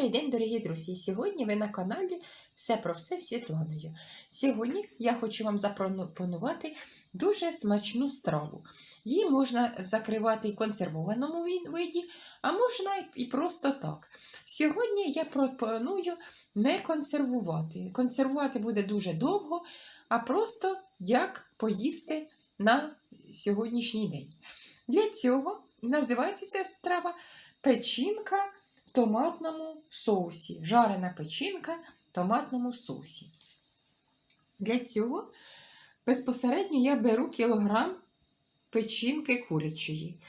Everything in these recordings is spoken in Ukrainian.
Добрий день, дорогі друзі! Сьогодні ви на каналі Все про все Світланою. Сьогодні я хочу вам запропонувати дуже смачну страву. Її можна закривати і в консервованому виді, а можна і просто так. Сьогодні я пропоную не консервувати. Консервувати буде дуже довго, а просто як поїсти на сьогоднішній день. Для цього називається ця страва печінка томатному соусі. Жарена печінка в томатному соусі. Для цього безпосередньо я беру кілограм печінки курячої.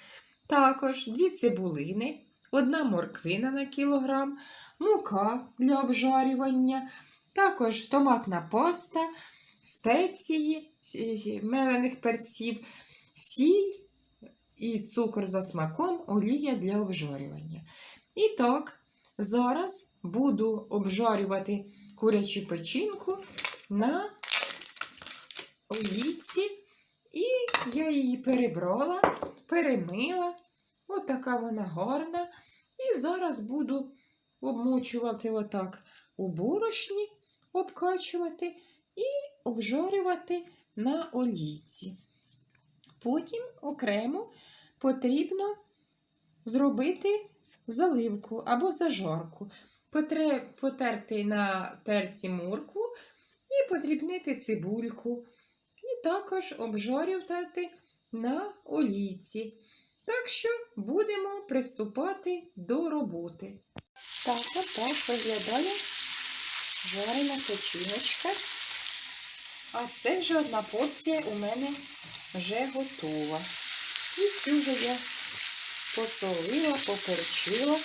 Також дві цибулини, одна морквина на кілограм, мука для обжарювання, також томатна паста, спеції, мелених перців, сіль і цукор за смаком, олія для обжарювання. І так, зараз буду обжарювати курячу печінку на олійці. І я її перебрала, перемила. Отака вона гарна. І зараз буду обмочувати отак у борошні, обкачувати і обжарювати на олійці. Потім окремо потрібно зробити заливку або зажарку. Потерти на терці морку і подрібнити цибульку. І також обжарювати на олійці. Так що будемо приступати до роботи. Так, отак виглядає жарена печіночка. А це вже одна порція у мене вже готова. І цю вже я посолила, поперчила.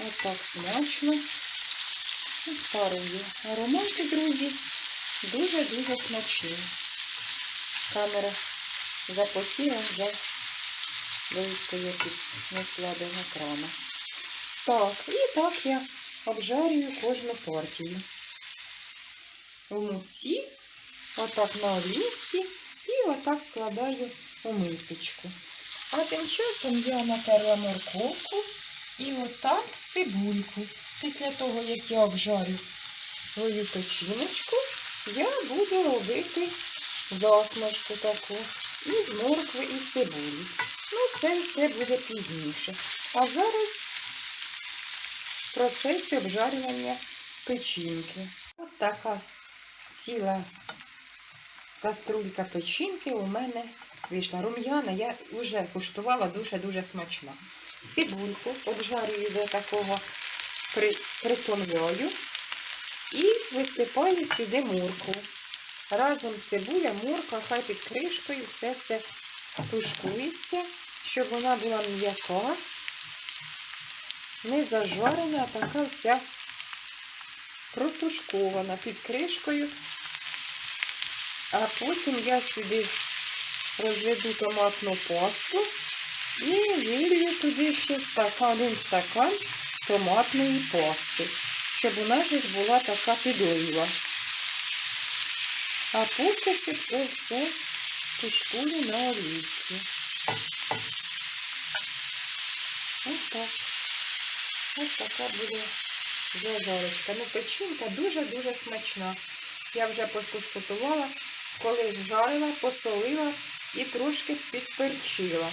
Отак смачно. Парую. Аромати, друзі, дуже-дуже смачні. Камера запотіла вже близько я піднесла до. Так, і так я обжарюю кожну партію. У муці, отак на олівці і отак складаю у мисочку. А тим часом я натерла морковку і отак цибульку. Після того, як я обжарю свою печіночку, я буду робити засмажку таку із моркви і цибулі. Ну, це все буде пізніше. А зараз в процесі обжарювання печінки. От така ціла каструлька печінки у мене вийшла. Рум'яна я вже куштувала дуже-дуже смачна. Цибульку обжарюю до такого при, притомлюю і висипаю сюди морку. Разом цибуля, морка, хай під кришкою все це тушкується, щоб вона була м'яка, не зажарена, а така вся протушкована під кришкою. А потім я сюди розведу томатну пасту і вилью туди ще стакан, стакан томатної пасти, щоб у нас була така підлива. А поки це все тушкую на олівці. Ось так. Ось така буде зажарочка. Ну, печінка дуже-дуже смачна. Я вже покуштувала, коли жарила, посолила і трошки підперчила.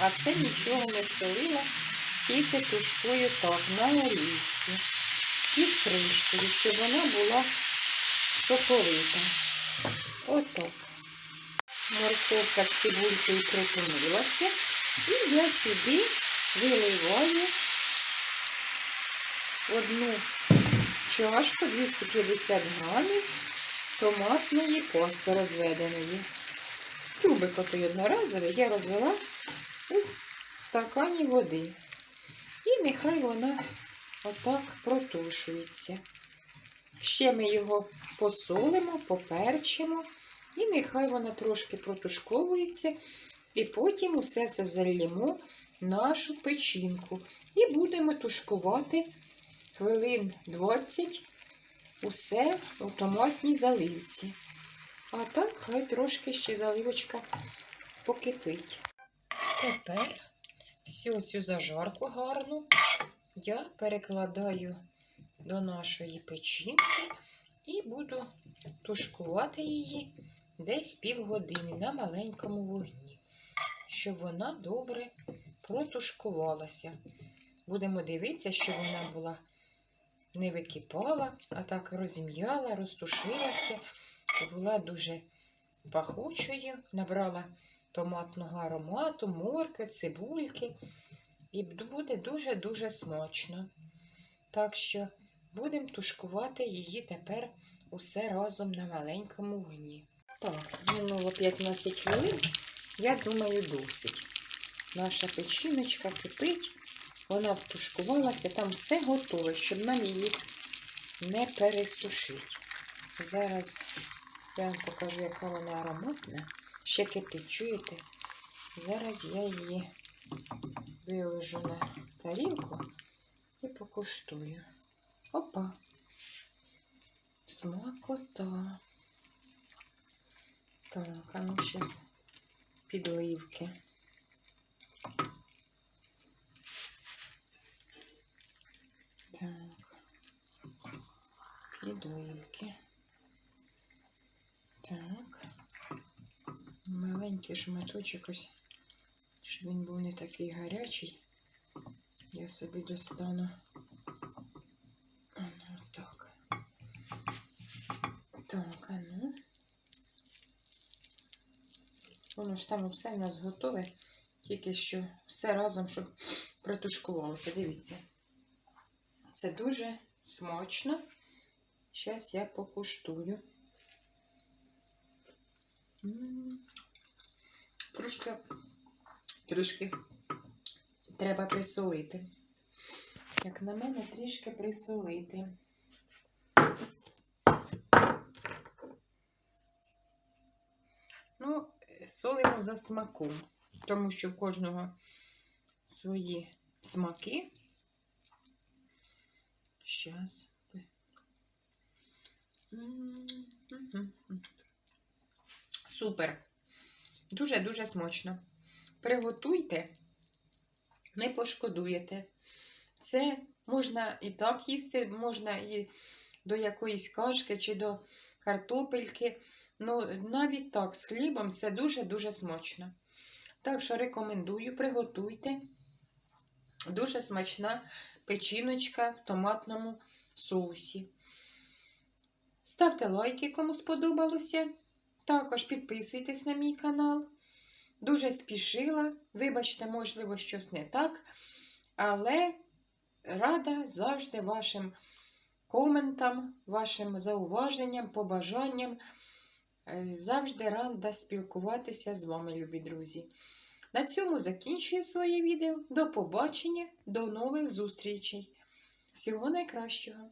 А це нічого не солила, тільки тушкую так, на олівці. Під кришкою, щоб вона була соковита. Отак. Морковка з цибулькою притомилася. І я сюди виливаю одну чашку 250 грамів томатної пасти розведеної. Тюбик отой одноразовий я розвела у стакані води. І нехай вона отак протушується. Ще ми його посолимо, поперчимо, і нехай вона трошки протушковується. І потім усе це зальємо нашу печінку. І будемо тушкувати хвилин 20 усе у томатній заливці. А так хай трошки ще заливочка покипить. Тепер всю цю зажарку гарну я перекладаю до нашої печінки і буду тушкувати її десь півгодини на маленькому вогні, щоб вона добре протушкувалася. Будемо дивитися, щоб вона була не википала, а так розім'яла, розтушилася, була дуже пахучою, набрала томатного аромату, морки, цибульки. І буде дуже-дуже смачно. Так що будемо тушкувати її тепер усе разом на маленькому вогні. Так, минуло 15 хвилин, я думаю, досить. Наша печіночка кипить, вона втушкувалася, там все готове, щоб нам її не пересушити. Зараз я вам покажу, яка вона ароматна. Ще кипить, чуєте? Зараз я її виложу на тарілку і покуштую. Опа! Смакота. Так, а ну зараз підливки. Так. Підливки. Так. Маленький шматочок ось, щоб він був не такий гарячий. Я собі достану. А ну так. Так, а ну. Воно ж там все в нас готове, тільки що все разом, щоб протушкувалося. Дивіться. Це дуже смачно. Зараз я покуштую. М. Трошки, треба присолити. Як на мене, трішки присолити. Ну, солимо за смаком, тому що в кожного свої смаки. Щас. Супер. Дуже-дуже смачно. Приготуйте, не пошкодуєте. Це можна і так їсти, можна і до якоїсь кашки чи до картопельки. Ну, навіть так, з хлібом це дуже-дуже смачно. Так що рекомендую, приготуйте. Дуже смачна печіночка в томатному соусі. Ставте лайки, кому сподобалося. Також підписуйтесь на мій канал. Дуже спішила. Вибачте, можливо, щось не так. Але рада завжди вашим коментам, вашим зауваженням, побажанням. Е, Завжди рада спілкуватися з вами, любі друзі. На цьому закінчую своє відео. До побачення, до нових зустрічей. Всього найкращого!